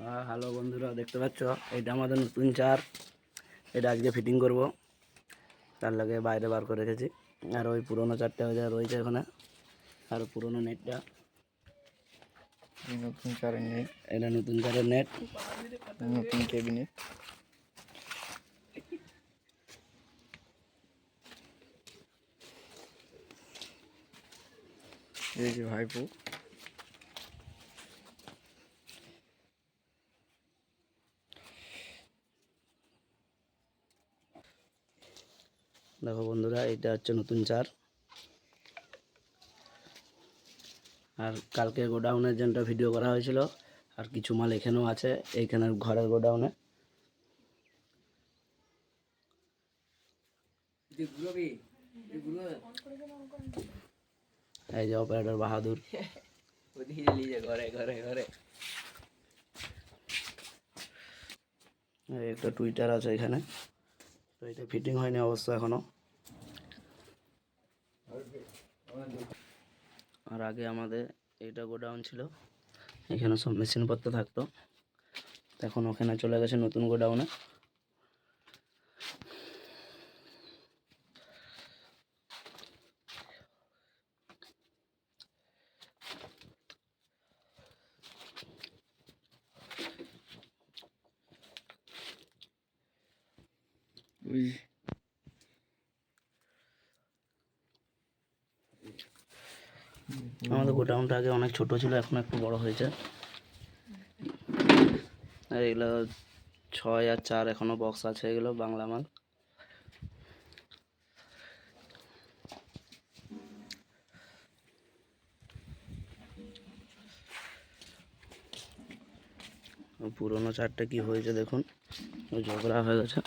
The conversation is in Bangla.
হ্যাঁ হ্যালো বন্ধুরা দেখতে পাচ্ছ? এটা আমাদের নতুন চার। এটা আজকে ফিটিং করব। তার লাগে বাইরে বার করে রেখেছি। আর ওই পুরোনো চারটা যা রয়েছে ওখানে। আর পুরোনো নেটটা নতুন চারের নেট এটা নতুন চারের নেট নতুন ক্যাবিনেট এই যে ভাইপো। দেখো বন্ধুরা এটা হচ্ছে নতুন চার। আর কালকে গোডাউনের যেটা ভিডিও করা হয়েছিল আর কিছু মাল এখানেও আছে এইখানের ঘরের গোডাউনে। এই যে অপারেটর বাহাদুর। ঘরে ঘরে ঘরে। এই একটা টুইটার আছে এখানে। তো এটা ফিটিং হয়নি অবস্থা এখনও আর আগে আমাদের এটা গোডাউন ছিল। এখানে সব মেশিনপত্র থাকতো। এখন ওখানে চলে গেছে নতুন গোডাউনে। আমাদের গোডাউনটা আগে অনেক ছোট ছিল, এখন একটু বড় হয়েছে। আর এগুলো ছয় আর চার এখনও বক্স আছে, এগুলো বাংলা মাল। পুরোনো চারটে কি হয়েছে দেখুন, ঝগড়া হয়ে গেছে।